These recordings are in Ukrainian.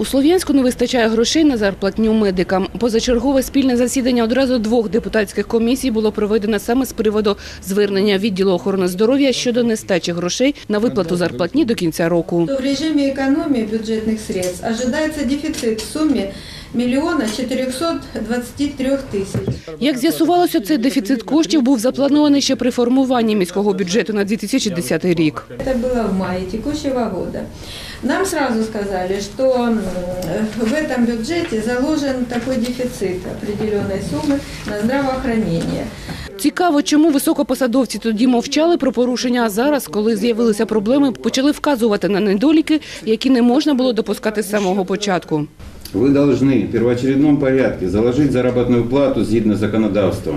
У Слов'янську не вистачає грошей на зарплатню медикам. Позачергове спільне засідання одразу двох депутатських комісій було проведено саме з приводу звернення відділу охорони здоров'я щодо нестачі грошей на виплату зарплатні до кінця року. в режимі економії бюджетних средств очікується дефіцит в сумме миллиона 423 тысяч. Як з'ясувалося, цей дефіцит коштів був запланований ще при формуванні міського бюджету на 2010 рік. Это было в мае текущего года. Нам сразу сказали, что м, в этом бюджете заложен такой дефицит определенной суммы на здравоохранение. Цікаво, чому високопосадовці тоді мовчали про порушення, а зараз, коли з'явилися проблеми, почали вказувати на недоліки, які не можна було допускати з самого початку. Вы должны в первоочередном порядке заложить заработную плату згідно законодавства,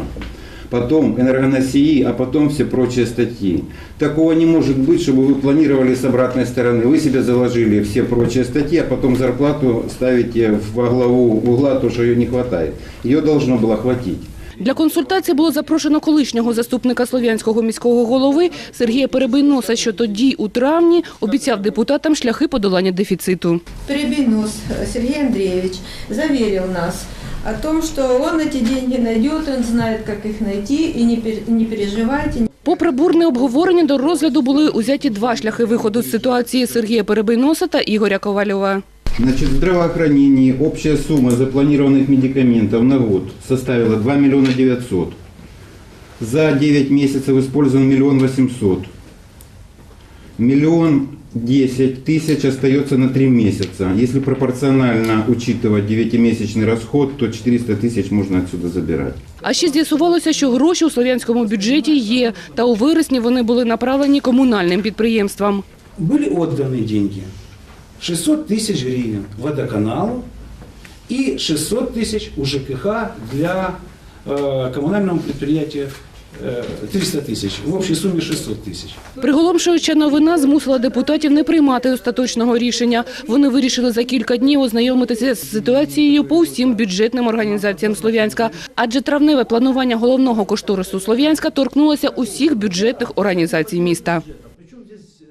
потом энергоносии, а потом все прочие статьи. Такого не может быть, чтобы вы планировали с обратной стороны. Вы себе заложили все прочие статьи, а потом зарплату ставите во главу угла, то, что ее не хватает. Ее должно было хватить. Для консультації було запрошено колишнього заступника Слов'янського міського голови Сергія Перебийноса, що тоді, у травні, обіцяв депутатам шляхи подолання дефіциту. Перебинус Сергей Андреевич заверил нас о том, что он эти деньги найдет, он знает, как их найти, и не, не переживайте, Попри бурне обговорення, до розгляду були узяті два шляхи виходу з ситуації Сергія Перебийноса та Ігоря Ковальова. Значит, в здравоохранении общая сумма запланированных медикаментов на год составила 2 миллиона 900. За 9 месяцев использован миллион 800. Миллион 10 тысяч остается на 3 месяца. Если пропорционально учитывать 9-месячный расход, то 400 тысяч можно отсюда забирать. А ще з'ясувалося, що гроші у слов'янському бюджеті є, та у вересні вони були направлені комунальним підприємствам. были отданы деньги. 600 тысяч гривен водоканалу и 600 тысяч у ЖКХ для э, коммунального предприятия э, 300 тысяч. В общей сумме 600 тысяч. Приголомшуюча новина змусила депутатів не приймати остаточного рішення. Вони вирішили за кілька днів ознайомитися з ситуацією по усім бюджетним організаціям Слов'янська. Адже травневе планування головного кошторису Слов'янська торкнулося усіх бюджетних організацій міста.